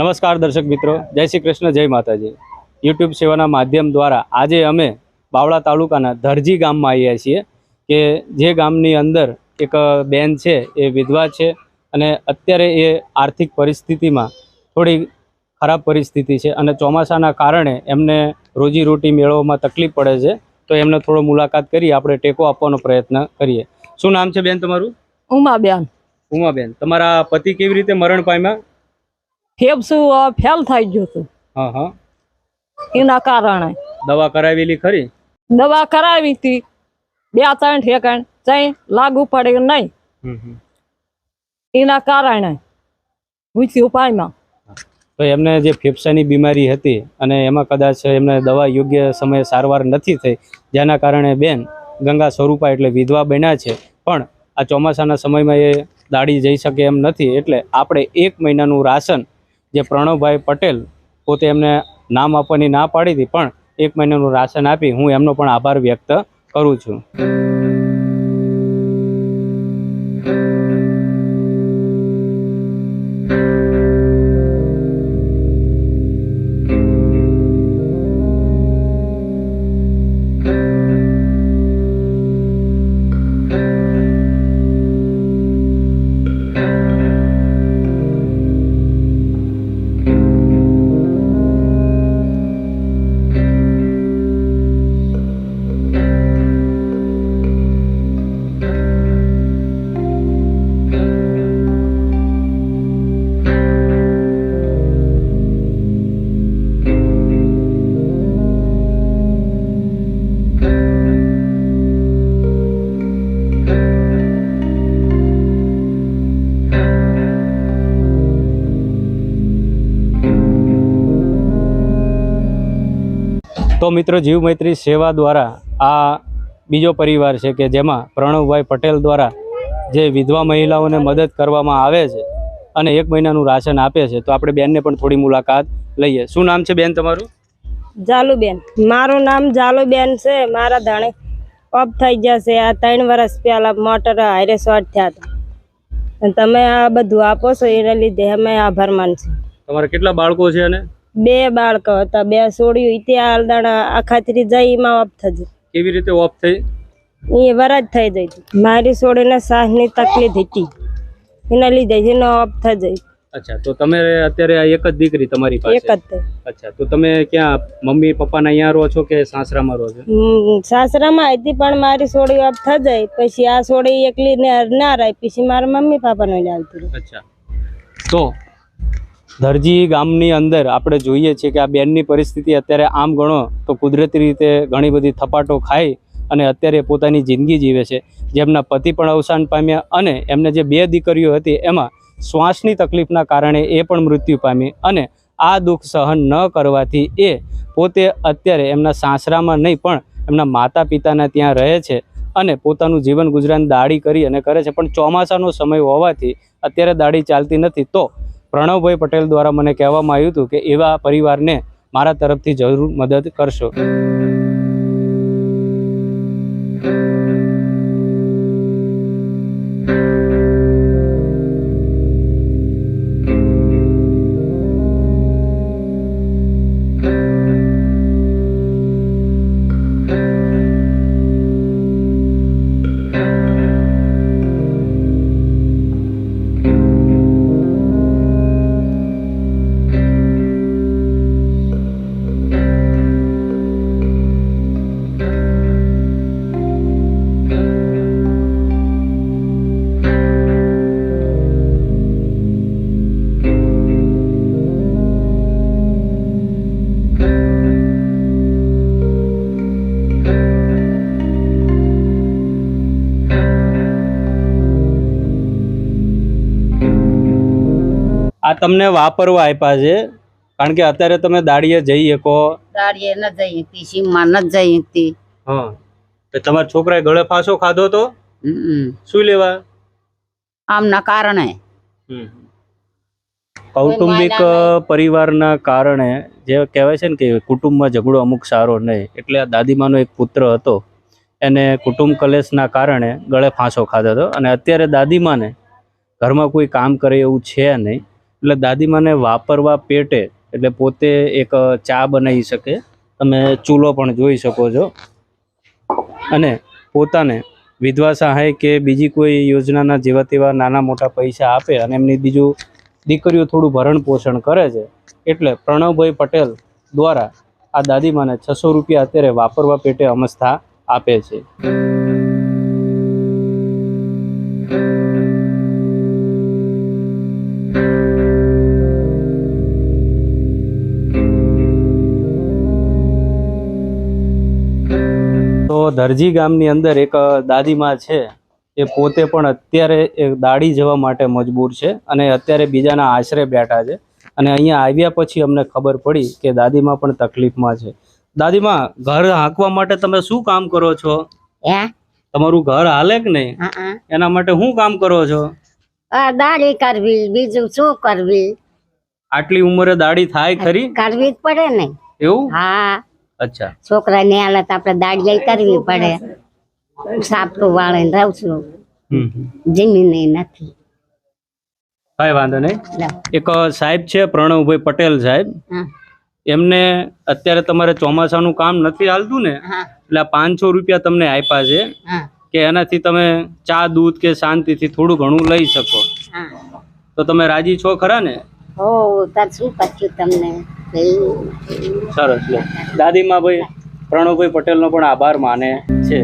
નમસ્કાર દર્શક મિત્રો જય શ્રી કૃષ્ણ જય માતાજી. યુટ્યુબ સેવાના માધ્યમ દ્વારા આજે અમે બાવળા તાલુકાના ધરજી ગામમાં આવ્યા છીએ કે જે ગામની અંદર એક બેન છે એ વિધવા છે અને અત્યારે એ આર્થિક પરિસ્થિતિમાં થોડી ખરાબ પરિસ્થિતિ છે અને ચોમાસાના કારણે એમને રોજીરોટી મેળવવામાં તકલીફ પડે છે. તો એમને થોડો મુલાકાત કરી આપણે ટેકો આપવાનો પ્રયત્ન કરીએ. શું નામ છે બેન તમારું? ઉમાબેન. ઉમાબેન. તમારા પતિ કેવી રીતે મરણ પામ્યા? ફેફસું ફેલ થઈ ગયું હતું. હા હા. એના કારણે. દવા કરાવેલી ખરી? દવા કરાવી હતી. બે ત્રણ ઠેકાણ ત્યાં લાગુ પડે નહીં. એના કારણે મૃત્યુ ઉપાયમાં. તો એમને જે ફેફસાની બીમારી હતી અને એમાં કદાચ એમને દવા યોગ્ય સમયે સારવાર નથી થઈ જેના કારણે બેન ગંગા સ્વરૂપા એટલે વિધવા બન્યા છે. પણ આ ચોમાસાના સમયમાં એ દાડી જઈ શકે એમ નથી એટલે આપણે એક મહિનાનું રાશન જે પ્રણવભાઈ પટેલ પોતે એમને નામ આપવાની ના પાડી હતી પણ એક મહિનાનું રાશન આપી હું એમનો પણ આભાર વ્યક્ત કરું છું. તો મિત્રો જીવ મૈત્રી સેવા દ્વારા આ બીજો પરિવાર છે કે જેમાં પ્રણવભાઈ પટેલ દ્વારા જે વિધવા મહિલાઓને મદદ કરવામાં આવે છે અને એક મહિનાનું રાશન આપે છે તો આપણે બેનને પણ થોડી મુલાકાત લઈએ. શું નામ છે બેન તમારું? જાલુબેન. મારું નામ જાલુબેન છે. મારા ધાણે ઓફ થઈ જશે આ ત્રણ વર્ષ પહેલાં મોટર હારે શોર્ટ થયા હતા. અને તમે આ બધું આપો છો એના લીધે અમે આભાર માનશું. તમારે કેટલા બાળકો છે અને? બે બાળકો હતા બે છોડ્યું ત્યાં આલદાણા આખાતરી જઈ એમાં ઓફ થશે કેવી રીતે ઓફ થઈ? એ વરાજ થઈ જઈ હતી. મારી છોડીને શ્વાસની તકલીફ હતી. એના લીધે એનો ઓફ થઈ જઈ અચ્છા તો તમે અત્યારે આ એક જ દીકરી તમારી એક જ અચ્છા તો તમે ક્યાં મમ્મી પપ્પાના અહીંયા રહો છો કે સાસરામાં રહો છો? સાસરામાં હતી પણ મારી છોડી ઓફ થઈ જાય પછી આ છોડી એકલી ને રહી પછી મારા મમ્મી પાપાને લાવતી અચ્છા. તો દરજી ગામની અંદર આપણે જોઈએ છીએ કે આ બેનની પરિસ્થિતિ અત્યારે આમ ગણો તો કુદરતી રીતે ઘણી બધી થપાટો ખાઈ અને અત્યારે પોતાની જિંદગી જીવે છે. જેમના પતિ પણ અવસાન પામ્યા અને એમને જે બે દીકરીઓ હતી એમાં શ્વાસની તકલીફના કારણે એ પણ મૃત્યુ પામી અને આ દુઃખ સહન ન કરવાથી એ પોતે અત્યારે એમના સાસરામાં નહીં પણ એમના માતા પિતાના ત્યાં રહે છે અને પોતાનું જીવન ગુજરાન દાડી કરી અને કરે છે. પણ ચોમાસાનો સમય હોવાથી અત્યારે દાડી ચાલતી નથી. તો પ્રણવભાઈ પટેલ દ્વારા મને કહેવામાં આવ્યું હતું કે એવા પરિવારને મારા તરફથી જરૂર મદદ કરશો. આ તમને વાપરવા આપ્યા છે. કારણ કે અત્યારે તમે દાડીએ જઈ શકો. દાડીએ ન જઈ હતી સીમમાં ન જઈ હતી. હા. તો તમારા છોકરાએ ગળે ફાંસો ખાધો તો? શું લેવા? આમના કારણે. કૌટુંબિક પરિવારના કારણે જે કહેવાય છે ને કે કુટુંબમાં ઝઘડો અમુક સારો નહીં. એટલે આ દાદીમાનો એક પુત્ર હતો. એને કુટુંબ કલેશના કારણે ગળે ફાંસો ખાધો હતો. અને અત્યારે દાદીમાને ઘરમાં કોઈ કામ કરે એવું છે નહીં. એટલે દાદીમાને વાપરવા પેટે એટલે પોતે એક ચા બનાવી શકે. તમે ચૂલો પણ જોઈ શકો છો. અને પોતાને વિધવા સહાય કે બીજી કોઈ યોજનાના જેવા તેવા નાના મોટા પૈસા આપે અને એમની બીજું દીકરીઓ થોડું ભરણ પોષણ કરે છે. એટલે પ્રણવભાઈ પટેલ દ્વારા આ દાદીમાને છસો રૂપિયા અત્યારે વાપરવા પેટે અમસ્થા આપે છે. તો દરજી ગામની અંદર એક દાદીમાં છે. એ પોતે પણ અત્યારે એ દાડી જવા માટે મજબૂર છે અને અત્યારે બીજાના આશરે બેઠા છે. અને અહીંયા આવ્યા પછી અમને ખબર પડી કે દાદીમાં પણ તકલીફમાં છે. દાદીમાં ઘર હાંકવા માટે તમે શું કામ કરો છો? હે? તમારું ઘર હાલે કે નહીં. એના માટે શું કામ કરો છો? દાડી કરવી બીજું શું કરવી? આટલી ઉંમરે દાડી થાય ખરી? કરવી જ પડે ને. એવું? હા. અચ્છા. છોકરા ની તો આપણે દાડિયા કરવી પડે. સાપટું વાળે રહું છું. જમીન નથી. કઈ વાંધો નહીં. એક સાહેબ છે પ્રણવભાઈ પટેલ સાહેબ. એમને અત્યારે તમારે ચોમાસાનું કામ નથી હાલતું ને એટલે પાંચસો રૂપિયા તમને આપ્યા છે કે એનાથી તમે ચા દૂધ કે શાંતિથી થોડું ઘણું લઈ શકો. તો તમે રાજી છો ખરા ને? હો શું તમને? સરસ દાદીમા ભાઈ પ્રણવભાઈ પટેલનો પણ આભાર માને છે.